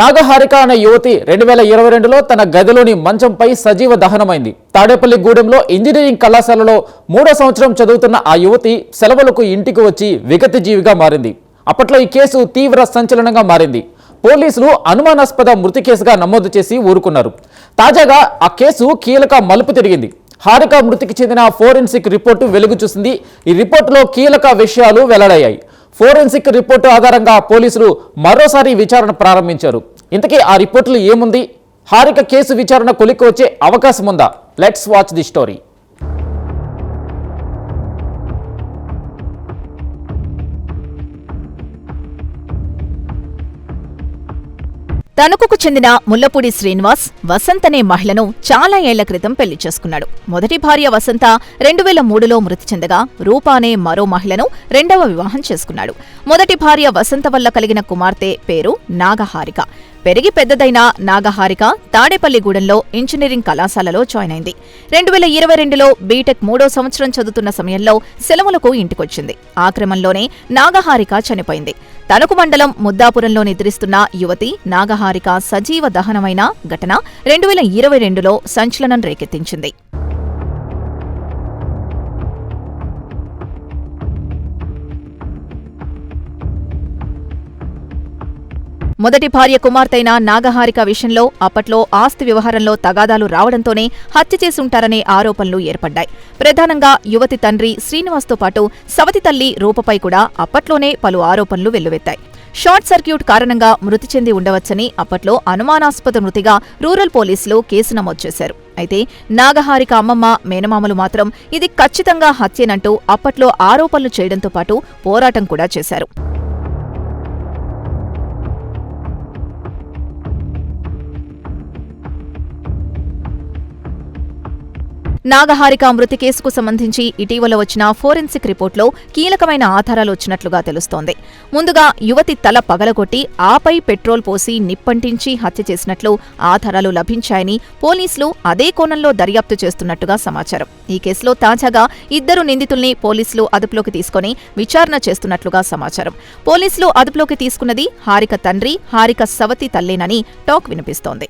నాగహారిక అనే యువతి రెండు వేల ఇరవై రెండులో తన గదిలోని మంచంపై సజీవ దహనమైంది. తాడేపల్లి గూడెంలో ఇంజనీరింగ్ కళాశాలలో మూడో సంవత్సరం చదువుతున్న ఆ యువతి సెలవులకు ఇంటికి వచ్చి విగత జీవిగా మారింది. అప్పట్లో ఈ కేసు తీవ్ర సంచలనంగా మారింది. పోలీసులు అనుమానాస్పద మృతి కేసుగా నమోదు చేసి ఊరుకున్నారు. తాజాగా ఆ కేసు కీలక మలుపు తిరిగింది. హారిక మృతికి చెందిన ఫోరెన్సిక్ రిపోర్టు వెలుగు చూసింది. ఈ రిపోర్టులో కీలక విషయాలు వెల్లడయ్యాయి. ఫోరెన్సిక్ రిపోర్టు ఆధారంగా పోలీసులు మరోసారి విచారణ ప్రారంభించారు. ఇంతకీ ఆ రిపోర్టులు ఏముంది? హారిక కేసు విచారణ కొలిక్కి వచ్చే అవకాశం ఉందా లెట్స్ వాచ్ ది స్టోరీ తణుకుకు చెందిన ముల్లపూడి శ్రీనివాస్ వసంత్ అనే మహిళను చాలా ఏళ్ళ క్రితం పెళ్ళి చేసుకున్నాడు. మొదటి భార్య వసంత రెండు వేల మూడులో మృతి చెందగా రూపా అనే మరో మహిళను రెండవ వివాహం చేసుకున్నాడు. మొదటి భార్య వసంత వల్ల కలిగిన కుమార్తె పేరు నాగహారిక. పెరిగి పెద్దదైన నాగహారిక తాడేపల్లిగూడెంలో ఇంజనీరింగ్ కళాశాలలో జాయిన్ అయింది. రెండు వేల ఇరవై రెండులో బీటెక్ మూడో సంవత్సరం చదువుతున్న సమయంలో సెలవులకు ఇంటికొచ్చింది. ఆ క్రమంలోనే నాగహారిక చనిపోయింది. తణుకు మండలం ముద్దాపురంలో నిద్రిస్తున్న యువతి నాగహారిక సజీవ దహనమైన ఘటన రెండు వేల ఇరవై రెండులో సంచలనం రేకెత్తించింది మొదటి భార్య కుమార్తెైన నాగహారిక విషయంలో అప్పట్లో ఆస్తి వ్యవహారంలో తగాదాలు రావడంతోనే హత్య చేసుంటారనే ఆరోపణలు ఏర్పడ్డాయి ప్రధానంగా యువతి తండ్రి శ్రీనివాస్తో పాటు సవతి తల్లి రూపపై కూడా అప్పట్లోనే పలు ఆరోపణలు వెల్లువెత్తాయి షార్ట్ సర్క్యూట్ కారణంగా మృతి చెంది ఉండవచ్చని అప్పట్లో అనుమానాస్పద మృతిగా రూరల్ పోలీసులు కేసు నమోదు చేశారు. అయితే నాగహారిక అమ్మమ్మ మేనమామలు మాత్రం ఇది ఖచ్చితంగా హత్యేనంటూ అప్పట్లో ఆరోపణలు చేయడంతో పాటు పోరాటం కూడా చేశారు. నాగహారిక మృతి కేసుకు సంబంధించి ఇటీవల వచ్చిన ఫోరెన్సిక్ రిపోర్ట్లో కీలకమైన ఆధారాలు వచ్చినట్లుగా తెలుస్తోంది. ముందుగా యువతి తల పగలగొట్టి ఆపై పెట్రోల్ పోసి నిప్పంటించి హత్య చేసినట్లు ఆధారాలు లభించాయని పోలీసులు అదే కోణంలో దర్యాప్తు చేస్తున్నట్టుగా సమాచారం. ఈ కేసులో తాజాగా ఇద్దరు నిందితుల్ని పోలీసులు అదుపులోకి తీసుకుని విచారణ చేస్తున్నట్లుగా సమాచారం. పోలీసులు అదుపులోకి తీసుకున్నది హారిక తండ్రి హారిక సవతి తల్లేనని టాక్ వినిపిస్తోంది.